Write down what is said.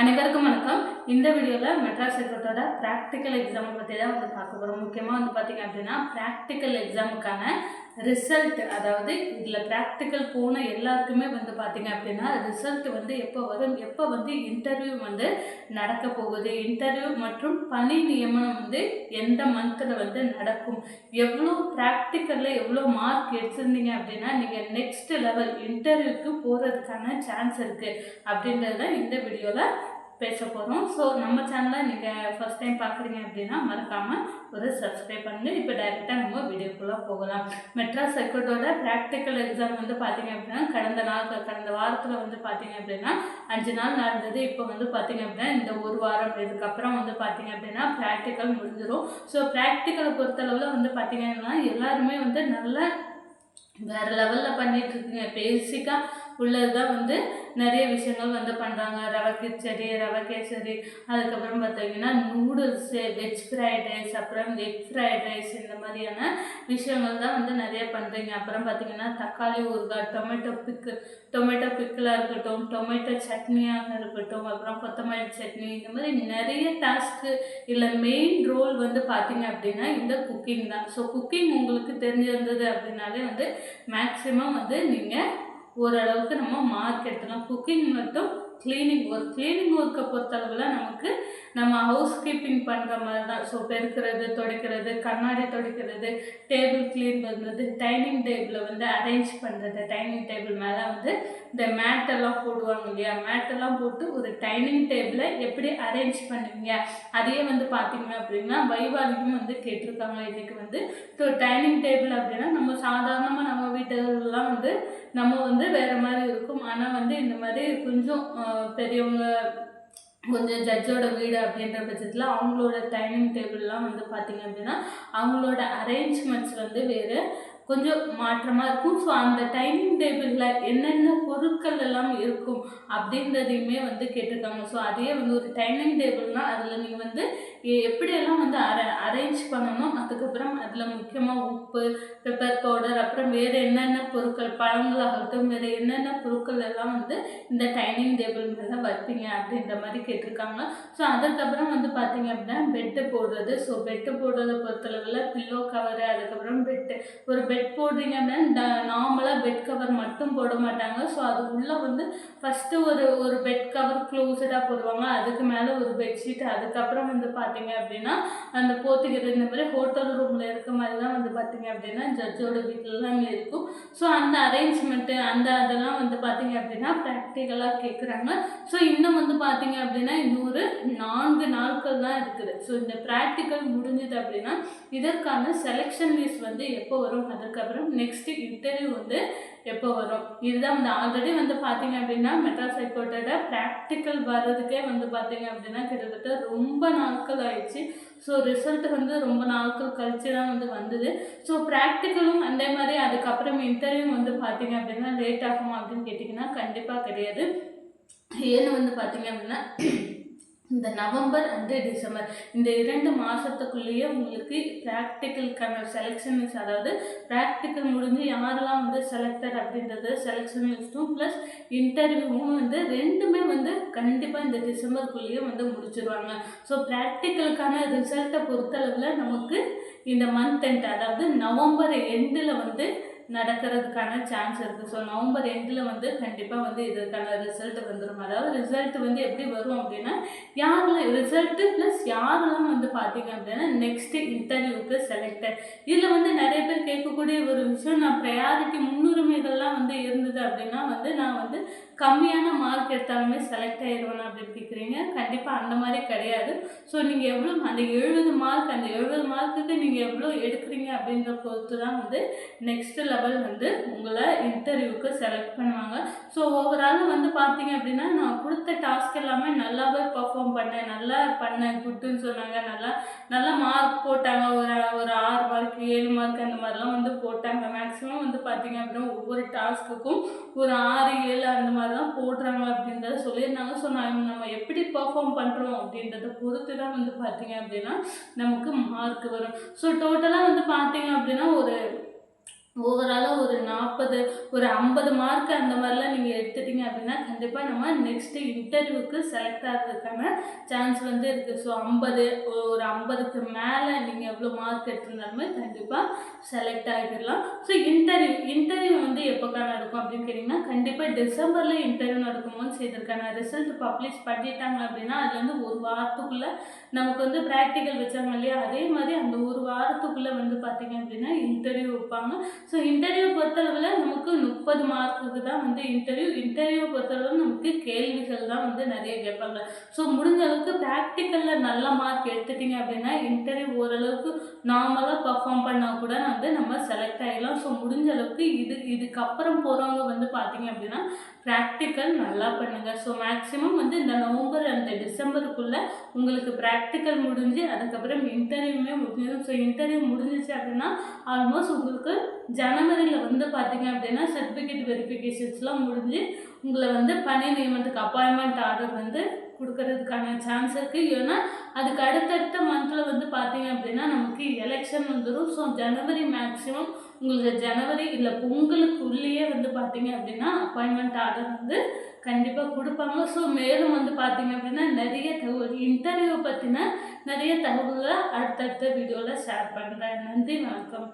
அனைவருக்கும் வணக்கம். இந்த வீடியோவில் மெட்ராஸ் ஹைகோர்ட்டோட ப்ராக்டிக்கல் எக்ஸாமை பற்றி தான் வந்து பார்க்க போகிறோம் முக்கியமாக வந்து பார்த்திங்க அப்படின்னா ப்ராக்டிக்கல் எக்ஸாமுக்கான ரிசல்ட் அதாவது இதில் ப்ராக்டிக்கல் போன எல்லாருக்குமே வந்து பார்த்திங்க அப்படின்னா ரிசல்ட் வந்து எப்போ வரும் எப்போ வந்து இன்டர்வியூ வந்து நடக்க போகுது இன்டர்வியூ மற்றும் பணி நியமனம் வந்து எந்த மந்தில் வந்து நடக்கும் எவ்வளோ ப்ராக்டிக்கலில் எவ்வளோ மார்க் எடுத்திருந்தீங்க அப்படின்னா நீங்கள் நெக்ஸ்ட் லெவல் இன்டர்வியூக்கு போகிறதுக்கான சான்ஸ் இருக்குது அப்படின்றது தான் இந்த வீடியோவில் பேச போகிறோம் ஸோ நம்ம சேனலை நீங்கள் ஃபஸ்ட் டைம் பார்க்குறீங்க அப்படின்னா மறக்காமல் ஒரு சப்ஸ்கிரைப் பண்ணுங்கள் இப்போ டைரெக்டாக நம்ம வீடியோக்குள்ளே போகலாம். மெட்ராஸ் சர்க்கியூட்டோட ப்ராக்டிக்கல் எக்ஸாம் வந்து பார்த்தீங்க அப்படின்னா கடந்த நாள் கடந்த வாரத்தில் வந்து பார்த்தீங்க அப்படின்னா அஞ்சு நாள் நடந்தது. இப்போ வந்து பார்த்தீங்க அப்படின்னா இந்த ஒரு வாரம் இதுக்கப்புறம் வந்து பார்த்தீங்க அப்படின்னா ப்ராக்டிக்கல் முடிஞ்சிடும் ஸோ ப்ராக்டிக்கலை பொறுத்தளவில் வந்து பார்த்தீங்கன்னா எல்லாருமே வந்து நல்ல வேறு லெவலில் பண்ணிகிட்ருக்குங்க பேசிக்காக உள்ளது தான் வந்து நிறைய விஷயங்கள் வந்து பண்ணுறாங்க ரவை கிச்சடி ரவை கேசரி அதுக்கப்புறம் பார்த்தீங்கன்னா நூடுல்ஸு வெஜ் ஃப்ரைட் ரைஸ் அப்புறம் எக் ஃப்ரைட் ரைஸ் இந்த மாதிரியான விஷயங்கள் தான் வந்து நிறைய பண்ணுறீங்க அப்புறம் பார்த்தீங்கன்னா தக்காளி ஊறுகாய் டொமேட்டோ பிக்கு டொமேட்டோ பிக்கிளாக இருக்கட்டும் டொமேட்டோ சட்னியாக இருக்கட்டும் அப்புறம் கொத்தமல்லி சட்னி இந்த மாதிரி நிறைய டாஸ்க்கு இல்லை மெயின் ரோல் வந்து பார்த்தீங்க அப்படின்னா இந்த குக்கிங் தான். ஸோ குக்கிங் உங்களுக்கு தெரிஞ்சிருந்தது அப்படின்னாலே வந்து மேக்ஸிமம் வந்து நீங்கள் ஓரளவுக்கு நம்ம மார்க் எடுத்துக்கலாம். குக்கிங் மட்டும் க்ளீனிங் ஒர்க் க்ளீனிங் ஒர்க்கை பொறுத்தளவில் நமக்கு நம்ம ஹவுஸ் கீப்பிங் பண்ணுற மாதிரி தான். ஸோ பெருக்கிறது துடைக்கிறது கண்ணாடி துடைக்கிறது டேபிள் க்ளீன் பண்ணுறது டைனிங் டேபிளை வந்து அரேஞ்ச் பண்ணுறது டைனிங் டேபிள் மேலே வந்து இந்த மேட்டெல்லாம் போடுவாங்க இல்லையா? மேட்டெல்லாம் போட்டு ஒரு டைனிங் டேபிளை எப்படி அரேஞ்ச் பண்ணுவீங்க? அதையே வந்து பார்த்தீங்க அப்படின்னா வைவாலிக்கும் வந்து கேட்டிருக்காங்க. இன்றைக்கி வந்து ஸோ டைனிங் டேபிள் அப்படின்னா நம்ம சாதாரணமாக நம்ம வீட்டுலலாம் வந்து நம்ம வந்து வேறு மாதிரி இருக்கும். ஆனால் வந்து இந்த மாதிரி கொஞ்சம் பெரியவங்க கொஞ்சம் ஜட்ஜோட வீடு அப்படின்ற பட்சத்தில் அவங்களோட டைனிங் டேபிள்லாம் வந்து பார்த்தீங்க அப்படின்னா அவங்களோட அரேஞ்ச்மெண்ட்ஸ் வந்து வேறு. கொஞ்சம் மாற்றமாக இருக்கும். ஸோ அந்த டைனிங் டேபிளில் என்னென்ன பொருட்கள் எல்லாம் இருக்கும் அப்படின்றதையுமே வந்து கேட்டிருக்காங்க. ஸோ அதே வந்து ஒரு டைனிங் டேபிள்னால் அதில் நீங்கள் வந்து எப்படியெல்லாம் வந்து அர அரேஞ்ச் பண்ணணும் அதுக்கப்புறம் அதில் முக்கியமாக உப்பு பெப்பர் பவுடர் அப்புறம் வேறு என்னென்ன பொருட்கள் பழங்களாகட்டும் வேறு என்னென்ன பொருட்கள் எல்லாம் வந்து இந்த டைனிங் டேபிள் மேலே வைப்பீங்க அப்படின்ற மாதிரி கேட்டிருக்காங்க. ஸோ அதுக்கப்புறம் வந்து பார்த்தீங்க அப்படின்னா பெட்டு போடுறது. ஸோ பெட்டு போடுறத பொறுத்தளவில் பில்லோ கவரு அதுக்கப்புறம் பெட்டு ஒரு பெட் போடுறீங்க அப்படின்னா நார்மலாக பெட் கவர் மட்டும் போட மாட்டாங்க. ஸோ அது உள்ளே வந்து ஃபஸ்ட்டு ஒரு ஒரு பெட் கவர் க்ளோஸ்டாக போடுவாங்க. அதுக்கு மேலே ஒரு பெட்ஷீட் அதுக்கப்புறம் வந்து பார்த்தீங்க பார்த்தீங்க அப்படின்னா அந்த போத்துக்கிறது இந்த மாதிரி ஹோட்டல் ரூமில் இருக்க மாதிரி தான் வந்து பார்த்தீங்க அப்படின்னா ஜட்ஜோட வீட்டிலலாம் இருக்கும். ஸோ அந்த அரேஞ்ச்மெண்ட்டு அந்த அதெல்லாம் வந்து பார்த்தீங்க அப்படின்னா ப்ராக்டிக்கலாக கேட்குறாங்க ஸோ இன்னும் வந்து பார்த்தீங்க அப்படின்னா இன்னொரு நான்கு நாட்கள் தான் இருக்குது. ஸோ இந்த ப்ராக்டிக்கல் முடிஞ்சது அப்படின்னா இதற்கான செலெக்ஷன் லிஸ்ட் வந்து எப்போ வரும்? அதுக்கப்புறம் நெக்ஸ்ட்டு இன்டர்வியூ வந்து எப்போ வரும்? இதுதான் வந்து ஆல்ரெடி வந்து பார்த்தீங்க அப்படின்னா மெட்ராஸ் ஹைகோர்ட்டோட ப்ராக்டிக்கல் வர்றதுக்கே வந்து பார்த்தீங்க அப்படின்னா கிட்டத்தட்ட ரொம்ப நாட்கள் ஆயிடுச்சு. ஸோ ரிசல்ட் வந்து ரொம்ப நாட்கள் கழிச்சு தான் வந்து வந்தது. ஸோ ப்ராக்டிக்கலும் அதே மாதிரி அதுக்கப்புறம் இன்டர்வியூ வந்து பார்த்தீங்க அப்படின்னா லேட் ஆகுமா அப்படின்னு கேட்டிங்கன்னா கண்டிப்பாக கிடையாது. ஏன்னு வந்து பார்த்தீங்க அப்படின்னா இந்த நவம்பர் அண்டு டிசம்பர். இந்த இரண்டு மாதத்துக்குள்ளேயே உங்களுக்கு ப்ராக்டிக்கலுக்கான செலெக்ஷன்ஸ் அதாவது ப்ராக்டிக்கல் முடிஞ்சு யாரெல்லாம் வந்து செலக்டட் அப்படின்றது செலெக்ஷன் லிஸ்ட்டும் ப்ளஸ் இன்டர்வியூவும் வந்து ரெண்டுமே வந்து கண்டிப்பாக இந்த டிசம்பருக்குள்ளேயே வந்து முடிச்சிருவாங்க. ஸோ ப்ராக்டிக்கலுக்கான ரிசல்ட்டை பொறுத்தளவில் நமக்கு இந்த மந்த் எண்ட் அதாவது நவம்பர் எண்டில் வந்து நடக்கிறதுக்கான சான்ஸ் இருக்குது ஸோ நவம்பர் எண்டில் வந்து கண்டிப்பாக வந்து இதற்கான ரிசல்ட் வந்துடும் அதாவது ரிசல்ட் வந்து எப்படி வரும் அப்படின்னா யாரெல்லாம் ரிசல்ட்டு ப்ளஸ் யாரெல்லாம் வந்து பார்த்தீங்க அப்படின்னா நெக்ஸ்ட்டு இன்டர்வியூக்கு செலக்டட் இதில் வந்து நிறைய பேர் கேட்கக்கூடிய ஒரு விஷயம் நான் ப்ரையாரிட்டி முன்னுரிமைகள்லாம் வந்து இருந்தது அப்படின்னா வந்து நான் வந்து கம்மியான மார்க் எடுத்தாலுமே செலக்ட் ஆயிடுவேன் அப்படின்னு கேட்குறீங்க. கண்டிப்பாக அந்த மாதிரி கிடையாது. ஸோ நீங்கள் எவ்வளோ அந்த எழுபது மார்க் அந்த எழுபது மார்க்குக்கு நீங்கள் எவ்வளோ எடுக்கிறீங்க அப்படின்ற பொறுத்து தான் வந்து நெக்ஸ்ட்டு லெவல் வந்து உங்களை இன்டர்வியூக்கு செலக்ட் பண்ணுவாங்க. ஸோ ஓவரால் வந்து பார்த்தீங்க அப்படின்னா நான் கொடுத்த டாஸ்க் எல்லாமே நல்லாவே பர்ஃபார்ம் பண்ணேன். நல்லா பண்ணேன். குட்டுன்னு சொன்னாங்க. நல்லா நல்லா மார்க் போட்டாங்க. ஒரு ஒரு ஆறு மார்க் ஏழு மார்க் அந்த மாதிரிலாம் வந்து போட்டாங்க. மேக்ஸிமம் வந்து பார்த்தீங்க அப்படின்னா ஒவ்வொரு டாஸ்க்குக்கும் ஒரு ஆறு ஏழு அந்த மாதிரி தான் போடுறாங்க அப்படின்றத சொல்லியிருந்தாங்க. ஸோ நான் நம்ம எப்படி பர்ஃபார்ம் பண்ணுறோம் அப்படின்றத பொறுத்து தான் வந்து பார்த்தீங்க அப்படின்னா நமக்கு மார்க் வரும். ஸோ டோட்டலாக வந்து பார்த்தீங்க அப்படின்னா ஒரு ஓவராலாக ஒரு நாற்பது ஒரு ஐம்பது மார்க் அந்த மாதிரிலாம் நீங்கள் எடுத்துட்டீங்க அப்படின்னா கண்டிப்பாக நம்ம நெக்ஸ்ட்டு இன்டர்வியூக்கு செலக்ட் ஆகிறதுக்கான சான்ஸ் வந்து இருக்குது ஸோ ஐம்பது ஒரு ஐம்பதுக்கு மேலே நீங்கள் எவ்வளோ மார்க் எடுத்திருந்தாலுமே கண்டிப்பாக செலக்ட் ஆகிடலாம் ஸோ இன்டர்வியூ இன்டர்வியூ வந்து எப்போக்கா நடக்கும் அப்படின்னு கேட்டிங்கன்னா கண்டிப்பாக டிசம்பரில் இன்டர்வியூ நடக்கும்போது செய்திருக்காங்க. ரிசல்ட் பப்ளிஷ் பண்ணிட்டாங்க அப்படின்னா அதுல வந்து ஒரு வாரத்துக்குள்ளே நமக்கு வந்து ப்ராக்டிக்கல் வச்சாங்க இல்லையா? அதே மாதிரி அந்த ஒரு வாரத்துக்குள்ளே வந்து பார்த்தீங்க அப்படின்னா இன்டர்வியூ வைப்பாங்க. ஸோ இன்டர்வியூ பொறுத்தளவில் நமக்கு முப்பது மார்க்குக்கு தான் வந்து இன்டர்வியூ இன்டர்வியூ பொறுத்தளவு நமக்கு கேள்விகள் தான் வந்து நிறைய கேட்பாங்க. ஸோ முடிஞ்ச அளவுக்கு ப்ராக்டிக்கலில் நல்ல மார்க் எடுத்துட்டீங்க அப்படின்னா இன்டர்வியூ ஓரளவுக்கு நார்மலாக பர்ஃபார்ம் பண்ணால் கூட வந்து நம்ம செலக்ட் ஆகிடலாம் ஸோ முடிஞ்ச அளவுக்கு இது இதுக்கப்புறம் போகிறவங்க வந்து பார்த்தீங்க அப்படின்னா ப்ராக்டிக்கல் நல்லா பண்ணுங்கள் ஸோ மேக்ஸிமம் வந்து இந்த நவம்பர் அந்த டிசம்பருக்குள்ளே உங்களுக்கு ப்ராக்டிக்கல் முடிஞ்சு அதுக்கப்புறம் இன்டர்வியூமே முடிஞ்சிடும். ஸோ இன்டர்வியூ முடிஞ்சிச்சு அப்படின்னா ஆல்மோஸ்ட் உங்களுக்கு ஜனவரியில் வந்து பார்த்தீங்க அப்படின்னா சர்டிஃபிகேட் வெரிஃபிகேஷன்ஸ்லாம் முடிஞ்சு உங்களை வந்து பணி நியமனத்துக்கு அப்பாயின்மெண்ட் ஆர்டர் வந்து கொடுக்கறதுக்கான சான்ஸ் இருக்குது ஏன்னா அதுக்கு அடுத்தடுத்த மந்தில் வந்து பார்த்தீங்க அப்படின்னா நமக்கு எலெக்ஷன் வந்துடும் ஸோ ஜனவரி மேக்ஸிமம் உங்களுக்கு ஜனவரி இல்லை பொங்கலுக்குள்ளேயே வந்து பார்த்தீங்க அப்படின்னா அப்பாயின்மெண்ட் ஆர்டர் வந்து கண்டிப்பாக கொடுப்பாங்க. ஸோ மேலும் வந்து பார்த்தீங்க அப்படின்னா நிறைய தகவல் இன்டர்வியூ பற்றின நிறைய தகவல்களை அடுத்தடுத்த வீடியோவில் ஷேர் பண்ணுறேன் நன்றி வணக்கம்.